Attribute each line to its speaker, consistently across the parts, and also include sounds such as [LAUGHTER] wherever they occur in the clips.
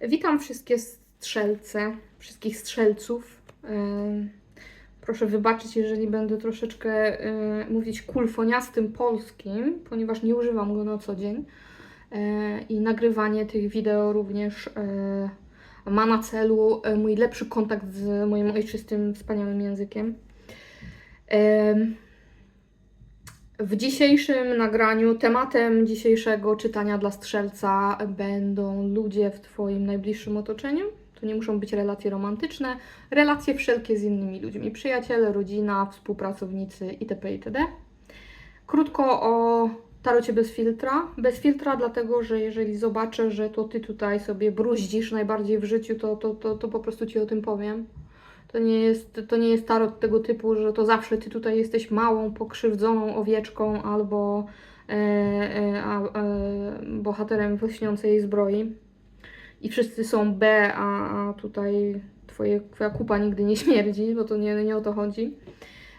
Speaker 1: Witam wszystkie strzelce, wszystkich strzelców. Proszę wybaczyć, jeżeli będę troszeczkę mówić kulfoniastym polskim, ponieważ nie używam go na co dzień. Y, I nagrywanie tych wideo również y, ma na celu y, mój lepszy kontakt z moim ojczystym, wspaniałym językiem. W dzisiejszym nagraniu tematem dzisiejszego czytania dla strzelca będą ludzie w Twoim najbliższym otoczeniu. To nie muszą być relacje romantyczne, relacje wszelkie z innymi ludźmi, przyjaciele, rodzina, współpracownicy itp. itd. Krótko o tarocie bez filtra. Bez filtra, dlatego że jeżeli zobaczę, że to Ty tutaj sobie bruździsz najbardziej w życiu, to, to, to, to po prostu Ci o tym powiem. To nie, jest, to nie jest tarot tego typu, że to zawsze ty tutaj jesteś małą, pokrzywdzoną owieczką albo e, e, a, e, bohaterem w lśniącej zbroi. I wszyscy są B, a, a tutaj twoje, twoja kupa nigdy nie śmierdzi, bo to nie, nie o to chodzi.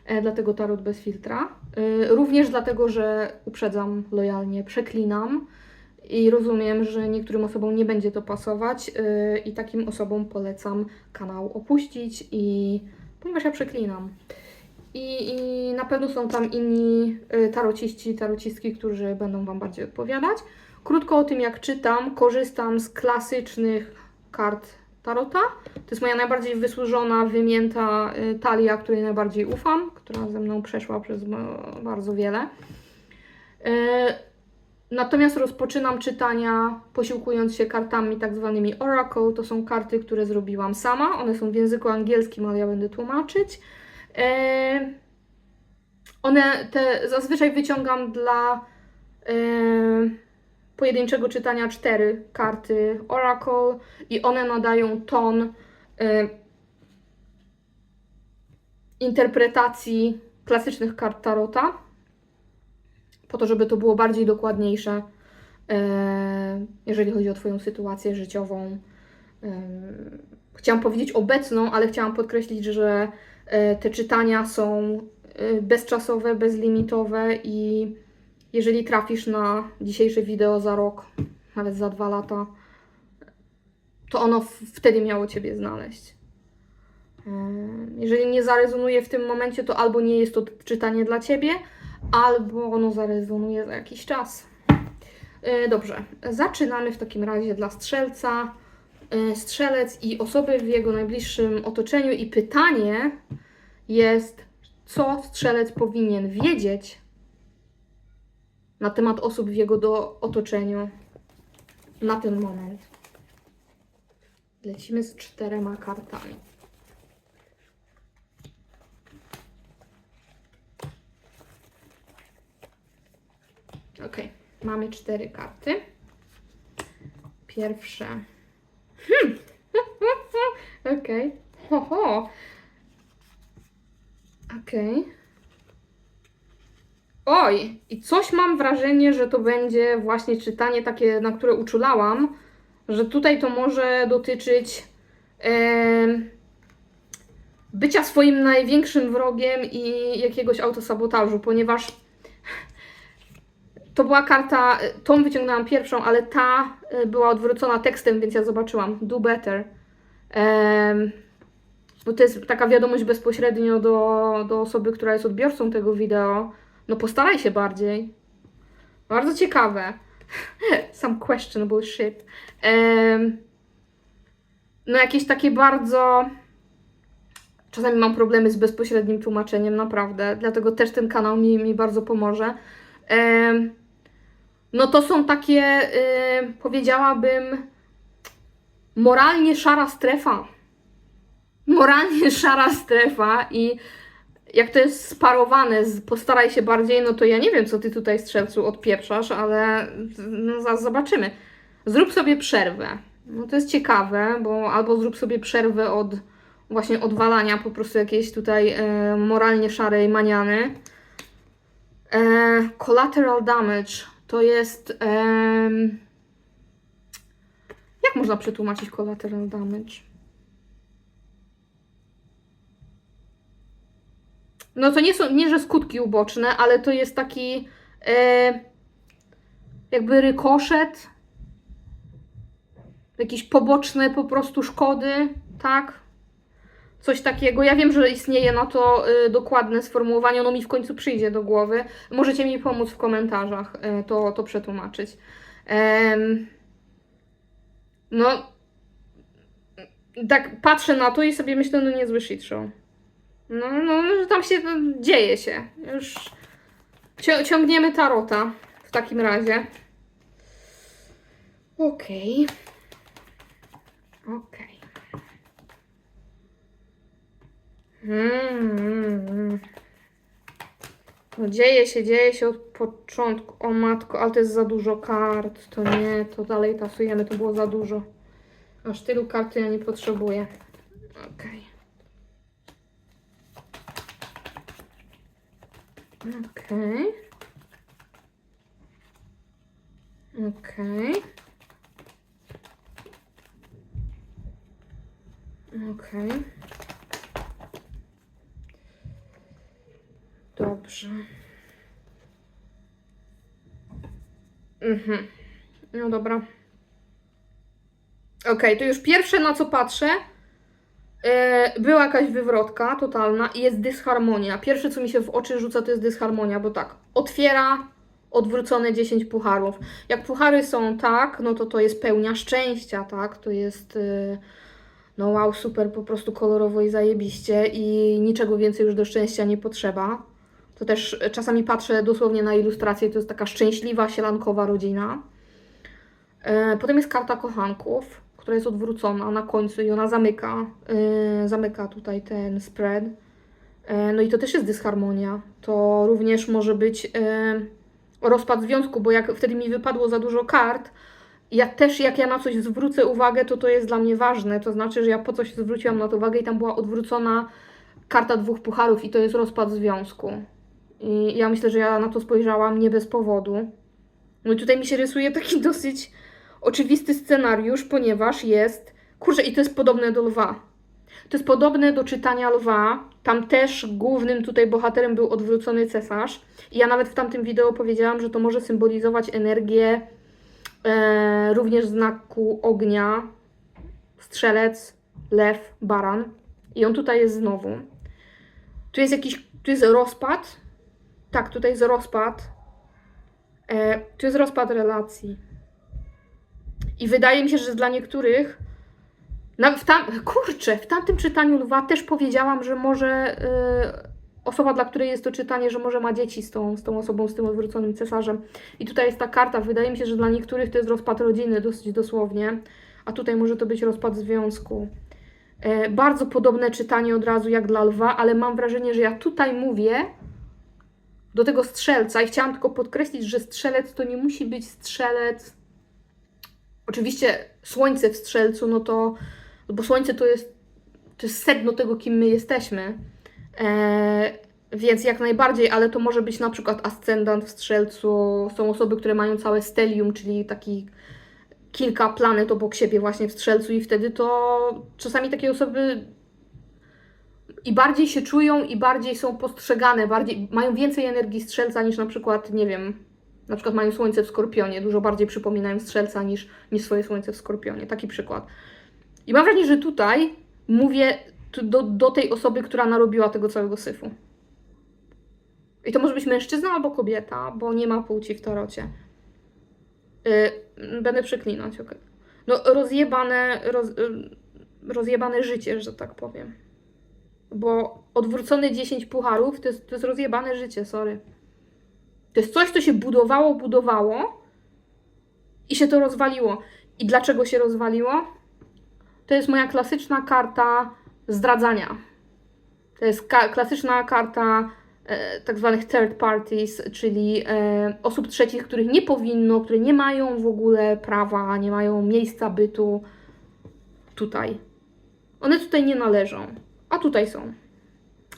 Speaker 1: E, dlatego tarot bez filtra. E, również dlatego, że uprzedzam lojalnie, przeklinam. I rozumiem, że niektórym osobom nie będzie to pasować, yy, i takim osobom polecam kanał opuścić, i ponieważ ja przeklinam. I, I na pewno są tam inni y, tarociści, tarocistki, którzy będą Wam bardziej odpowiadać. Krótko o tym, jak czytam, korzystam z klasycznych kart tarota. To jest moja najbardziej wysłużona, wymięta y, talia, której najbardziej ufam, która ze mną przeszła przez y, bardzo wiele. Y, Natomiast rozpoczynam czytania posiłkując się kartami tak zwanymi Oracle. To są karty, które zrobiłam sama. One są w języku angielskim, ale ja będę tłumaczyć. E, one te zazwyczaj wyciągam dla e, pojedynczego czytania cztery karty Oracle i one nadają ton e, interpretacji klasycznych kart Tarota po to, żeby to było bardziej dokładniejsze, e, jeżeli chodzi o Twoją sytuację życiową. E, Chciałam powiedzieć obecną, ale chciałam podkreślić, że e, te czytania są bezczasowe, bezlimitowe i jeżeli trafisz na dzisiejsze wideo za rok, nawet za dwa lata, to ono wtedy miało Ciebie znaleźć. Jeżeli nie zarezonuje w tym momencie, to albo nie jest to czytanie dla Ciebie, albo ono zarezonuje za jakiś czas. E, Dobrze, zaczynamy w takim razie dla strzelca. E, Strzelec i osoby w jego najbliższym otoczeniu, i pytanie jest, co strzelec powinien wiedzieć na temat osób w jego do otoczeniu na ten moment. Lecimy z czterema kartami. Ok, mamy cztery karty. Pierwsze. Hmm. [LAUGHS] Okej. Ho, ho. Okej. Oj, i coś mam wrażenie, że to będzie właśnie czytanie takie, na które uczulałam, że tutaj to może dotyczyć em, bycia swoim największym wrogiem i jakiegoś autosabotażu, ponieważ to była karta, y, tą wyciągnęłam pierwszą, ale ta y, była odwrócona tekstem, więc ja zobaczyłam. Do better. Em, bo to jest taka wiadomość bezpośrednio do, do osoby, która jest odbiorcą tego wideo. No postaraj się bardziej. Bardzo ciekawe. [LAUGHS] Some questionable shit. Em, no jakieś takie bardzo... Czasami mam problemy z bezpośrednim tłumaczeniem, naprawdę. Dlatego też ten kanał mi, mi bardzo pomoże. Em, no to są takie, y, powiedziałabym, moralnie szara strefa. Moralnie [LAUGHS] szara strefa i jak to jest sparowane z postaraj się bardziej, no to ja nie wiem, co ty tutaj strzelcu odpieprzasz, ale no zaraz zobaczymy. Zrób sobie przerwę. No to jest ciekawe, bo albo zrób sobie przerwę od właśnie odwalania po prostu jakiejś tutaj e, moralnie szarej maniany. E, collateral damage to jest. jak można przetłumaczyć collateral damage? No to nie są, nie że skutki uboczne, ale to jest taki e, jakby rykoszet jakieś poboczne po prostu szkody, tak? Coś takiego. Ja wiem, że istnieje na to y, dokładne sformułowanie, ono mi w końcu przyjdzie do głowy. Możecie mi pomóc w komentarzach y, to, to przetłumaczyć. No, tak patrzę na to i sobie myślę, no niezły shit show. No, no, że tam się no, dzieje się. Już cią- ciągniemy tarota w takim razie. Okej. Okej. Mm, mm, mm. No dzieje się, dzieje się od początku. O matko, ale to jest za dużo kart. To nie, to dalej tasujemy, to było za dużo. Aż tylu kart ja nie potrzebuję. Okej. Okej. Okej. Okej. Dobrze. Mhm. No dobra. Okej, to już pierwsze na co patrzę. e, była jakaś wywrotka totalna i jest dysharmonia. Pierwsze co mi się w oczy rzuca to jest dysharmonia, bo tak, otwiera odwrócone 10 pucharów. Jak puchary są tak, no to to jest pełnia szczęścia, tak? To jest e, no wow, super, po prostu kolorowo i zajebiście i niczego więcej już do szczęścia nie potrzeba. To też czasami patrzę dosłownie na ilustrację, to jest taka szczęśliwa, sielankowa rodzina. E, Potem jest karta kochanków, która jest odwrócona na końcu i ona zamyka, e, zamyka tutaj ten spread. E, No i to też jest dysharmonia. To również może być rozpad związku, bo jak wtedy mi wypadło za dużo kart, ja też jak ja na coś zwrócę uwagę, to to jest dla mnie ważne. To znaczy, że ja po coś zwróciłam na to uwagę i tam była odwrócona karta dwóch pucharów i to jest rozpad związku. I ja myślę, że ja na to spojrzałam nie bez powodu. No i tutaj mi się rysuje taki [LAUGHS] dosyć oczywisty scenariusz, ponieważ jest. Kurczę, i to jest podobne do lwa. To jest podobne do czytania lwa. Tam też głównym tutaj bohaterem był odwrócony cesarz. I ja nawet w tamtym wideo powiedziałam, że to może symbolizować energię e, również znaku ognia. Strzelec, lew, baran. I on tutaj jest znowu. Tu jest jakiś. Tu jest rozpad. Tak, tutaj jest rozpad. E, tu jest rozpad relacji. I wydaje mi się, że dla niektórych. No, w tam, kurczę, w tamtym czytaniu lwa też powiedziałam, że może y, osoba, dla której jest to czytanie, że może ma dzieci z tą, z tą osobą, z tym odwróconym cesarzem. I tutaj jest ta karta. Wydaje mi się, że dla niektórych to jest rozpad rodziny, dosyć dosłownie. A tutaj może to być rozpad związku. E, bardzo podobne czytanie od razu jak dla lwa, ale mam wrażenie, że ja tutaj mówię do tego strzelca i chciałam tylko podkreślić, że strzelec to nie musi być strzelec. Oczywiście słońce w strzelcu, no to, bo słońce to jest, to jest sedno tego, kim my jesteśmy. E, więc jak najbardziej, ale to może być na przykład ascendant w strzelcu. Są osoby, które mają całe stelium, czyli taki kilka planet obok siebie właśnie w strzelcu i wtedy to czasami takie osoby i bardziej się czują i bardziej są postrzegane, bardziej mają więcej energii strzelca niż na przykład, nie wiem, na przykład mają słońce w skorpionie, dużo bardziej przypominają strzelca niż, niż swoje słońce w skorpionie. Taki przykład. I mam wrażenie, że tutaj mówię do, do tej osoby, która narobiła tego całego syfu. I to może być mężczyzna albo kobieta, bo nie ma płci w tarocie. Yy, będę przeklinać, okej. No, rozjebane, roz, yy, rozjebane życie, że tak powiem. Bo odwrócone 10 pucharów to jest, to jest rozjebane życie, sorry. To jest coś, co się budowało, budowało i się to rozwaliło. I dlaczego się rozwaliło? To jest moja klasyczna karta zdradzania. To jest ka- klasyczna karta e, tak zwanych third parties, czyli e, osób trzecich, których nie powinno, które nie mają w ogóle prawa, nie mają miejsca bytu tutaj. One tutaj nie należą, a tutaj są.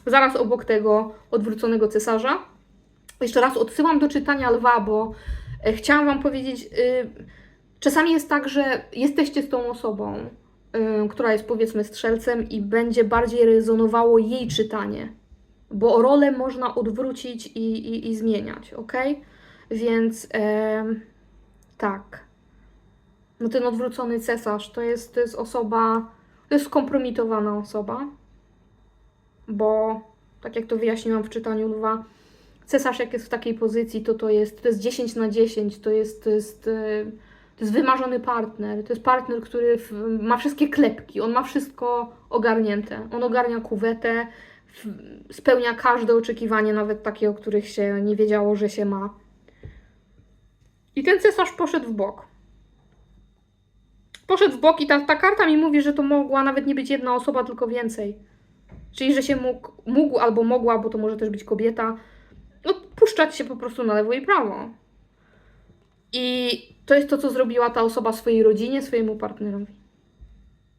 Speaker 1: Zaraz obok tego odwróconego cesarza. Jeszcze raz odsyłam do czytania lwa, bo e, chciałam Wam powiedzieć, y, czasami jest tak, że jesteście z tą osobą, y, która jest powiedzmy strzelcem i będzie bardziej rezonowało jej czytanie, bo rolę można odwrócić i, i, i zmieniać, ok? Więc em, tak. No ten odwrócony cesarz to jest, to jest osoba, to jest skompromitowana osoba, bo tak jak to wyjaśniłam w czytaniu lwa, cesarz jak jest w takiej pozycji, to to jest, to jest 10 na 10, to jest, to jest, e, to jest wymarzony partner, to jest partner, który ma wszystkie klepki, on ma wszystko ogarnięte, on ogarnia kuwetę, spełnia każde oczekiwanie, nawet takie, o których się nie wiedziało, że się ma. I ten cesarz poszedł w bok. Poszedł w bok i ta, ta karta mi mówi, że to mogła nawet nie być jedna osoba, tylko więcej. Czyli, że się mógł, mógł albo mogła, bo to może też być kobieta, odpuszczać się po prostu na lewo i prawo. I to jest to, co zrobiła ta osoba swojej rodzinie, swojemu partnerowi.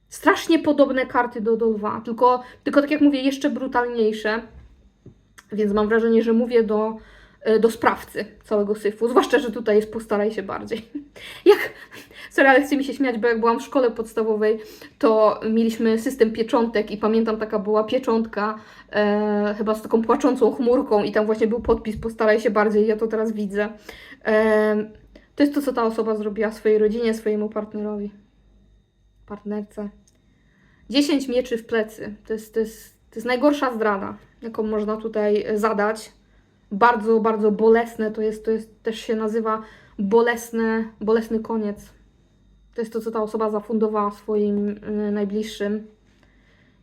Speaker 1: Strasznie podobne karty do, do lwa, tylko, tylko tak jak mówię, jeszcze brutalniejsze. Więc mam wrażenie, że mówię do, do sprawcy całego syfu. Zwłaszcza, że tutaj jest postaraj się bardziej. [LAUGHS] Jak, sorry, ale chce mi się śmiać, bo jak byłam w szkole podstawowej, to mieliśmy system pieczątek i pamiętam taka była pieczątka, e, chyba z taką płaczącą chmurką i tam właśnie był podpis postaraj się bardziej, ja to teraz widzę. E, to jest to, co ta osoba zrobiła swojej rodzinie, swojemu partnerowi. Partnerce. 10 mieczy w plecy. To jest, to jest, to jest najgorsza zdrada, jaką można tutaj zadać. Bardzo, bardzo bolesne. To jest, to jest też się nazywa bolesne, bolesny koniec. To jest to, co ta osoba zafundowała swoim y, najbliższym.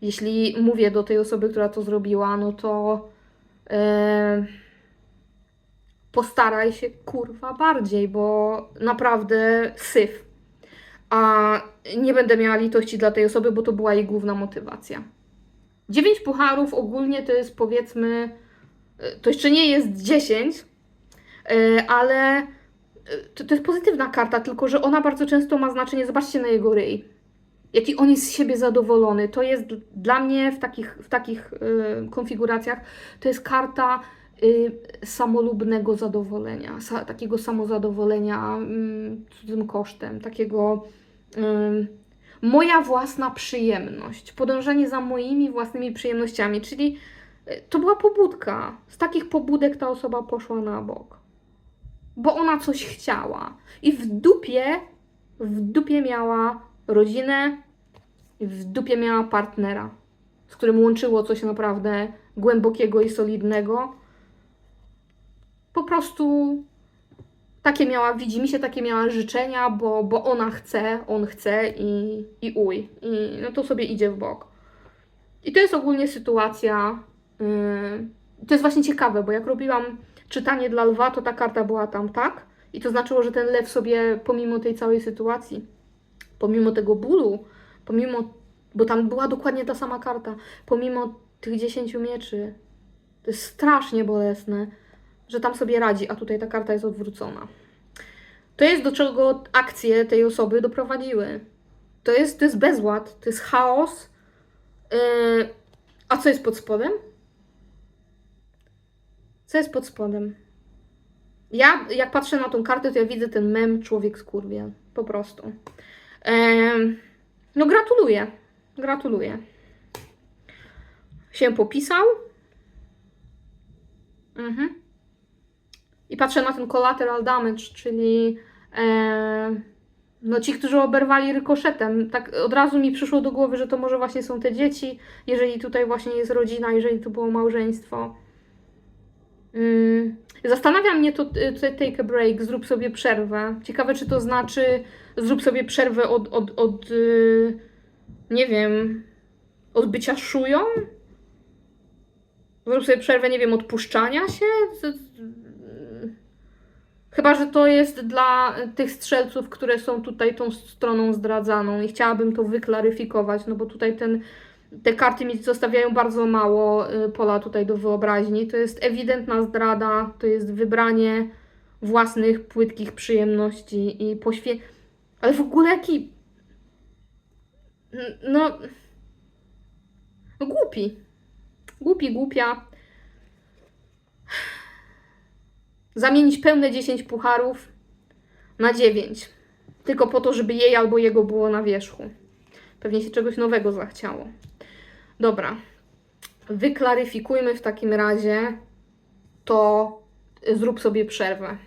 Speaker 1: Jeśli mówię do tej osoby, która to zrobiła, no to e, postaraj się kurwa bardziej, bo naprawdę syf. A nie będę miała litości dla tej osoby, bo to była jej główna motywacja. Dziewięć pucharów ogólnie to jest powiedzmy, to jeszcze nie jest 10, e, ale e, to, jest pozytywna karta, tylko że ona bardzo często ma znaczenie. Zobaczcie na jego ryj. Jaki on jest z siebie zadowolony. To jest dla mnie w takich, w takich y, konfiguracjach, to jest karta y, samolubnego zadowolenia, takiego samozadowolenia y, cudzym kosztem, takiego moja własna przyjemność, podążanie za moimi własnymi przyjemnościami, czyli y, to była pobudka. Z takich pobudek ta osoba poszła na bok. Bo ona coś chciała. I w dupie, w dupie miała rodzinę, w dupie miała partnera, z którym łączyło coś naprawdę głębokiego i solidnego. Po prostu takie miała, widzi mi się, takie miała życzenia, bo, bo ona chce, on chce i, i uj. I no to sobie idzie w bok. I to jest ogólnie sytuacja. Yy, to jest właśnie ciekawe, bo jak robiłam czytanie dla lwa, to ta karta była tam tak. I to znaczyło, że ten lew sobie, pomimo tej całej sytuacji, pomimo tego bólu, pomimo, bo tam była dokładnie ta sama karta, pomimo tych 10 mieczy, to jest strasznie bolesne, że tam sobie radzi, a tutaj ta karta jest odwrócona. To jest do czego akcje tej osoby doprowadziły. To jest, to jest bezład, to jest chaos. Yy, a co jest pod spodem? Co jest pod spodem? Ja, jak patrzę na tą kartę, to ja widzę ten mem człowiek skurwiel. Po prostu. Em, no gratuluję. Gratuluję. Się popisał. Mhm. I patrzę na ten collateral damage, czyli e, no ci, którzy oberwali rykoszetem. Tak od razu mi przyszło do głowy, że to może właśnie są te dzieci, jeżeli tutaj właśnie jest rodzina, jeżeli to było małżeństwo. Zastanawia mnie to, y, to take a break, zrób sobie przerwę. Ciekawe, czy to znaczy zrób sobie przerwę od, od, od y, nie wiem, od bycia szują? Zrób sobie przerwę, nie wiem, od puszczania się? Z- Chyba, że to jest dla tych strzelców, które są tutaj tą stroną zdradzaną i chciałabym to wyklaryfikować, no bo tutaj ten, te karty mi zostawiają bardzo mało y, pola tutaj do wyobraźni. To jest ewidentna zdrada, to jest wybranie własnych płytkich przyjemności i poświe... Ale w ogóle jaki... No... no głupi. Głupi, głupia. Zamienić pełne 10 pucharów na 9. Tylko po to, żeby jej albo jego było na wierzchu. Pewnie się czegoś nowego zachciało. Dobra. Wyklaryfikujmy w takim razie to zrób sobie przerwę.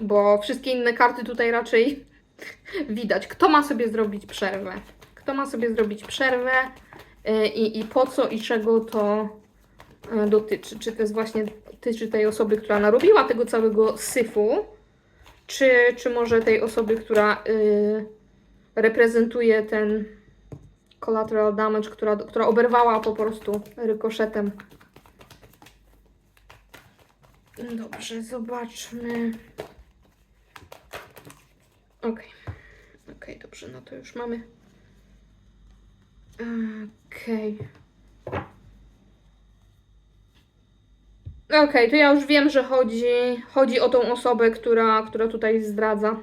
Speaker 1: Bo wszystkie inne karty tutaj raczej [LAUGHS] Widać, kto ma sobie zrobić przerwę. Kto ma sobie zrobić przerwę y, i, i po co i czego to y, dotyczy. Czy to jest właśnie dotyczy tej osoby, która narobiła tego całego syfu, czy, czy może tej osoby, która y, reprezentuje ten collateral damage, która, która oberwała po prostu rykoszetem. Dobrze, zobaczmy. Okej. Okej, dobrze, no to już mamy. Okej. Okej, to ja już wiem, że chodzi, chodzi o tą osobę, która, która tutaj zdradza.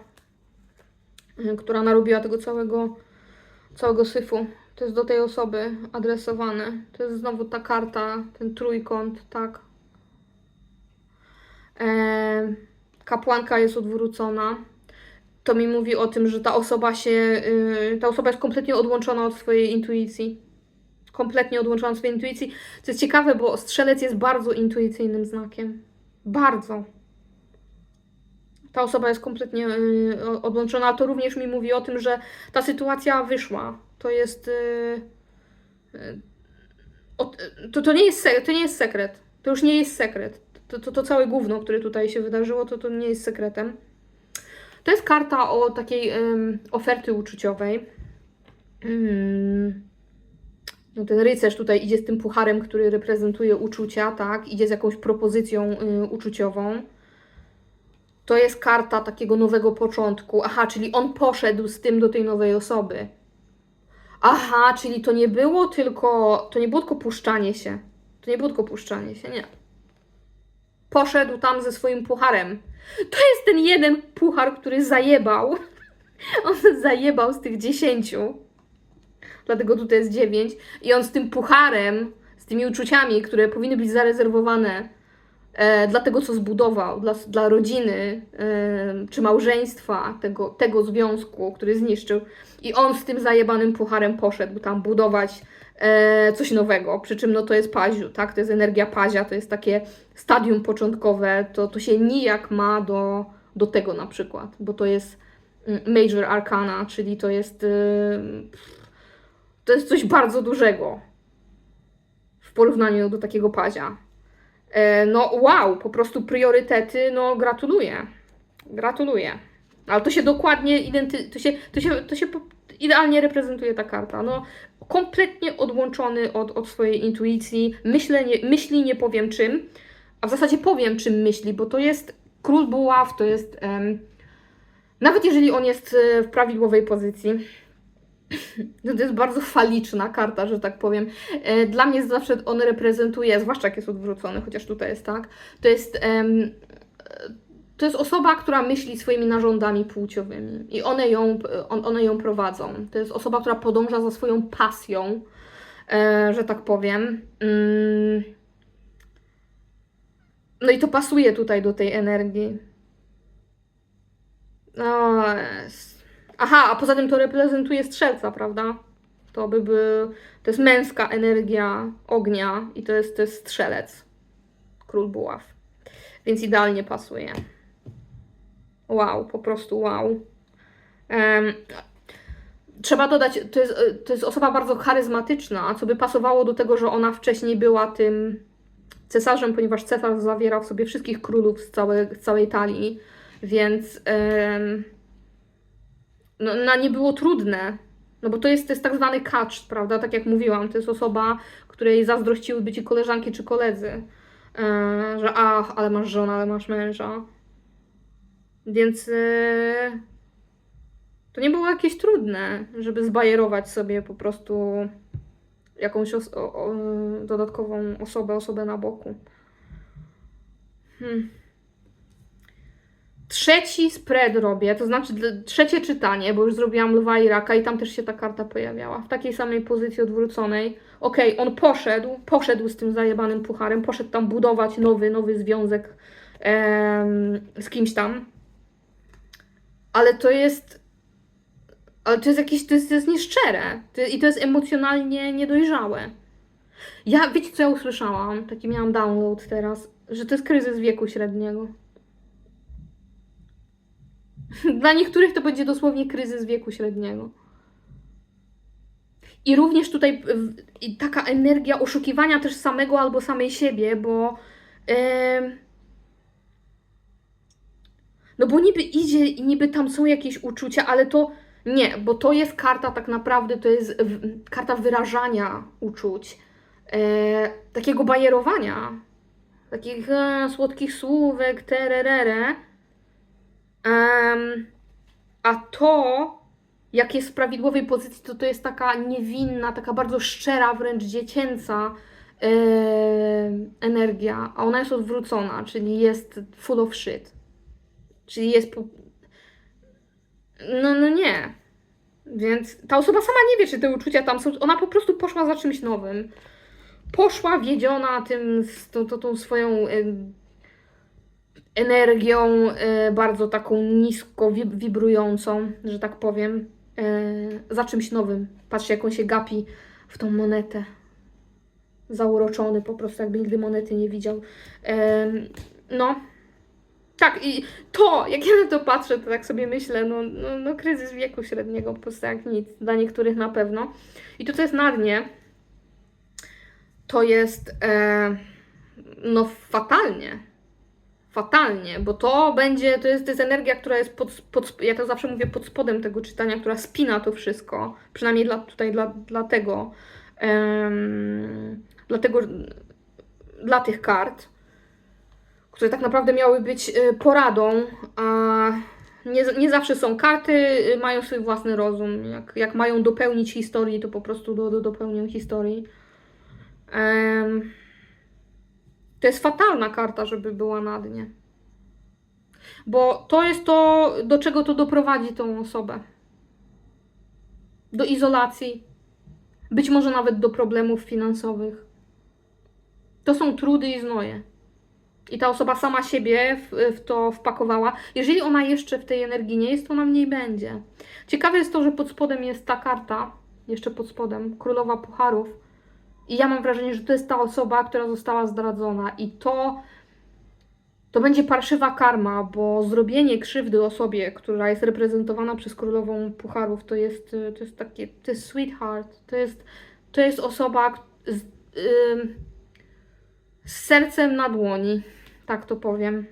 Speaker 1: y, Która narobiła tego całego, całego syfu. To jest do tej osoby adresowane. To jest znowu ta karta, ten trójkąt, tak. Kapłanka jest odwrócona. To mi mówi o tym, że ta osoba się, y, ta osoba jest kompletnie odłączona od swojej intuicji. Kompletnie odłączona od swojej intuicji. Co jest ciekawe, bo strzelec jest bardzo intuicyjnym znakiem. Bardzo. Ta osoba jest kompletnie y, odłączona, a to również mi mówi o tym, że ta sytuacja wyszła. To jest. y, y, to, to, nie jest to nie jest sekret. To już nie jest sekret. To, to, to całe gówno, które tutaj się wydarzyło, to, to nie jest sekretem. To jest karta o takiej em, oferty uczuciowej. Mm. No ten rycerz tutaj idzie z tym pucharem, który reprezentuje uczucia, tak? Idzie z jakąś propozycją y, uczuciową. To jest karta takiego nowego początku. Aha, czyli on poszedł z tym do tej nowej osoby. Aha, czyli to nie było tylko, to nie było tylko puszczanie się. To nie było tylko puszczanie się, nie. Poszedł tam ze swoim pucharem. To jest ten jeden puchar, który zajebał. [LAUGHS] On zajebał z tych dziesięciu. Dlatego tutaj jest dziewięć. I on z tym pucharem, z tymi uczuciami, które powinny być zarezerwowane dla tego, co zbudował, dla, dla rodziny e, czy małżeństwa, tego, tego związku, który zniszczył. I on z tym zajebanym pucharem poszedł tam budować e, coś nowego. Przy czym no, to jest paziu, tak? To jest energia pazia, to jest takie stadium początkowe. To, to się nijak ma do, do tego na przykład, bo to jest mm, Major Arcana, czyli to jest. y, to jest coś bardzo dużego w porównaniu do takiego pazia. E, No wow, po prostu priorytety, no gratuluję. Gratuluję. Ale to się dokładnie identy... to się, to się, to się idealnie reprezentuje ta karta. No kompletnie odłączony od, od swojej intuicji, myślenie, myśli nie powiem czym, a w zasadzie powiem czym myśli, bo to jest król buław, to jest nawet jeżeli on jest e, w prawidłowej pozycji, to jest bardzo faliczna karta, że tak powiem. E, Dla mnie zawsze on reprezentuje, zwłaszcza jak jest odwrócony, chociaż tutaj jest tak, to jest, e, to jest osoba, która myśli swoimi narządami płciowymi i one ją, on, one ją prowadzą. To jest osoba, która podąża za swoją pasją, e, że tak powiem. Mm. No i to pasuje tutaj do tej energii. No, jest. Aha, a poza tym to reprezentuje strzelca, prawda? To by był, to jest męska energia ognia i to jest, to jest strzelec. Król buław. Więc idealnie pasuje. Wow, po prostu wow. Em, trzeba dodać, to jest, to jest osoba bardzo charyzmatyczna, co by pasowało do tego, że ona wcześniej była tym cesarzem, ponieważ cesarz zawierał w sobie wszystkich królów z całej, z całej talii, więc em, no, na nie było trudne. No bo to jest, to jest tak zwany kacz, prawda? Tak jak mówiłam, to jest osoba, której zazdrościłyby ci koleżanki czy koledzy. E, że ach, ale masz żonę, ale masz męża. Więc e, to nie było jakieś trudne, żeby zbajerować sobie po prostu jakąś os- o, o, dodatkową osobę, osobę na boku. Hmm. Trzeci spread robię, to znaczy trzecie czytanie, bo już zrobiłam lwa i raka i tam też się ta karta pojawiała. W takiej samej pozycji odwróconej. Okej, on poszedł, poszedł z tym zajebanym pucharem, poszedł tam budować nowy, nowy związek em, z kimś tam. Ale to jest. Ale to jest jakieś, to jest, to jest nieszczere. To, I to jest emocjonalnie niedojrzałe. Ja, wiecie co ja usłyszałam? Taki miałam download teraz, że to jest kryzys wieku średniego. [LAUGHS] Dla niektórych to będzie dosłownie kryzys wieku średniego. I również tutaj taka energia oszukiwania też samego albo samej siebie, bo. em, no bo niby idzie i niby tam są jakieś uczucia, ale to nie, bo to jest karta tak naprawdę, to jest karta wyrażania uczuć, e, takiego bajerowania, takich e, słodkich słówek, tererere. Em, a to, jak jest w prawidłowej pozycji, to to jest taka niewinna, taka bardzo szczera, wręcz dziecięca energia, a ona jest odwrócona, czyli jest full of shit. Czyli jest. Po... No, no nie. Więc ta osoba sama nie wie, czy te uczucia tam są. Ona po prostu poszła za czymś nowym. Poszła wiedziona tym, z tą, swoją energią, e, bardzo taką nisko wib- wibrującą, że tak powiem, e, za czymś nowym. Patrzcie, jak on się gapi w tą monetę. Zauroczony po prostu, jakby nigdy monety nie widział. No. Tak, i to, jak ja na to patrzę, to tak sobie myślę, no, no, no kryzys wieku średniego po prostu jak nic, dla niektórych na pewno. I to, co jest na dnie, to jest e, no fatalnie. Fatalnie, bo to będzie, to jest, to jest energia, która jest pod, pod, ja to zawsze mówię, pod spodem tego czytania, która spina to wszystko, przynajmniej dla, tutaj dla, dla tego, em, dla tego, dla tych kart, które tak naprawdę miały być e, poradą, a nie, nie zawsze są karty, e, mają swój własny rozum. Jak, jak mają dopełnić historii, to po prostu do, do dopełnią historii. Em, to jest fatalna karta, żeby była na dnie. Bo to jest to, do czego to doprowadzi tą osobę. Do izolacji, być może nawet do problemów finansowych. To są trudy i znoje. I ta osoba sama siebie w, w to wpakowała. Jeżeli ona jeszcze w tej energii nie jest, to ona w niej będzie. Ciekawe jest to, że pod spodem jest ta karta, jeszcze pod spodem, Królowa Pucharów. I ja mam wrażenie, że to jest ta osoba, która została zdradzona. I to, to będzie parszywa karma, bo zrobienie krzywdy osobie, która jest reprezentowana przez Królową Pucharów, to jest, y, to jest takie, to jest sweetheart. To jest, to jest osoba z, ym, z sercem na dłoni, tak to powiem.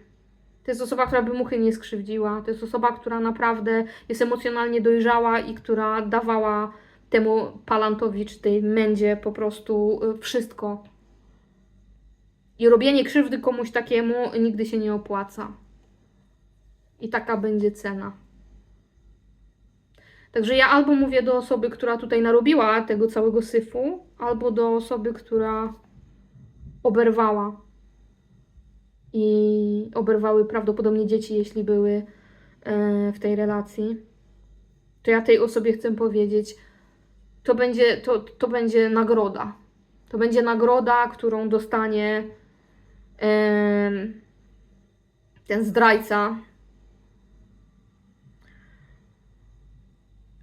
Speaker 1: To jest osoba, która by muchy nie skrzywdziła. To jest osoba, która naprawdę jest emocjonalnie dojrzała i która dawała temu Palantowi czy tej Mędzie po prostu y, wszystko. I robienie krzywdy komuś takiemu nigdy się nie opłaca. I taka będzie cena. Także ja albo mówię do osoby, która tutaj narobiła tego całego syfu, albo do osoby, która oberwała. I oberwały prawdopodobnie dzieci, jeśli były e, w tej relacji. To ja tej osobie chcę powiedzieć, to będzie, to, to będzie nagroda. To będzie nagroda, którą dostanie ten zdrajca.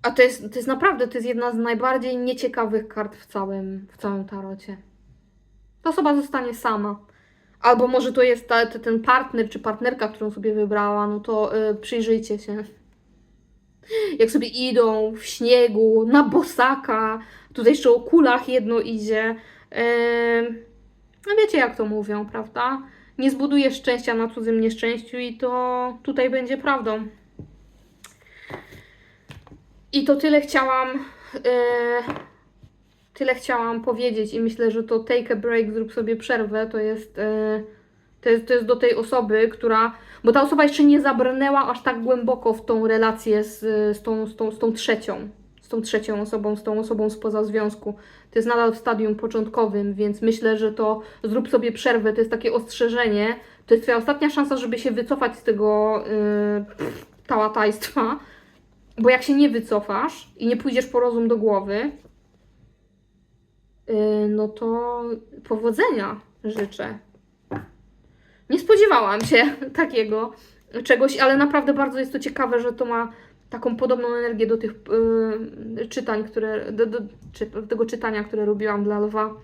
Speaker 1: A to jest, to jest naprawdę, to jest jedna z najbardziej nieciekawych kart w całym, w całym tarocie. Ta osoba zostanie sama. Albo może to jest ta, te- ten partner czy partnerka, którą sobie wybrała, no to y, przyjrzyjcie się. Jak sobie idą w śniegu, na bosaka, tutaj jeszcze o kulach jedno idzie. No wiecie jak to mówią, prawda? Nie zbudujesz szczęścia na cudzym nieszczęściu i to tutaj będzie prawdą. I to tyle chciałam. y, tyle chciałam powiedzieć i myślę, że to take a break, zrób sobie przerwę, to jest, e, to jest, to jest do tej osoby, która, bo ta osoba jeszcze nie zabrnęła aż tak głęboko w tą relację z, z, tą, z, tą, z tą trzecią, z tą trzecią osobą, z tą osobą spoza związku. To jest nadal w stadium początkowym, więc myślę, że to zrób sobie przerwę, to jest takie ostrzeżenie, to jest Twoja ostatnia szansa, żeby się wycofać z tego yy, tałatajstwa, bo jak się nie wycofasz i nie pójdziesz po rozum do głowy, Yy, no to powodzenia życzę. Nie spodziewałam się [LAUGHS] takiego czegoś, ale naprawdę bardzo jest to ciekawe, że to ma taką podobną energię do tych yy, czytań, które, do, do, czy, tego czytania, które robiłam dla lwa.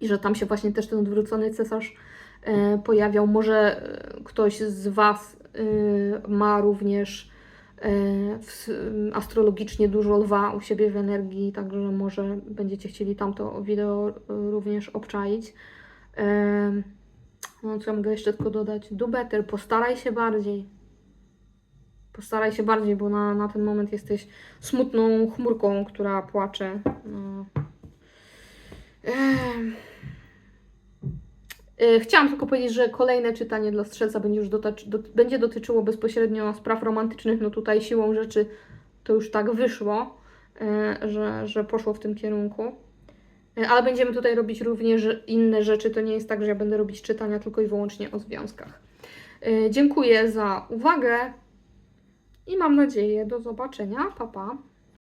Speaker 1: I że tam się właśnie też ten odwrócony cesarz yy, pojawiał. Może yy, ktoś z Was y, ma również e, w, astrologicznie dużo lwa u siebie w energii, także może będziecie chcieli tamto wideo y, również obczaić. Em, No co mogę jeszcze tylko dodać? Do better, postaraj się bardziej. Postaraj się bardziej, bo na, na ten moment jesteś smutną chmurką, która płacze. No. Em. Y, Chciałam tylko powiedzieć, że kolejne czytanie dla strzelca będzie już dotacz, dot, będzie dotyczyło bezpośrednio spraw romantycznych. No tutaj siłą rzeczy to już tak wyszło, y, że, że poszło w tym kierunku. Y, Ale będziemy tutaj robić również inne rzeczy. To nie jest tak, że ja będę robić czytania tylko i wyłącznie o związkach. Y, Dziękuję za uwagę i mam nadzieję do zobaczenia. Pa, pa.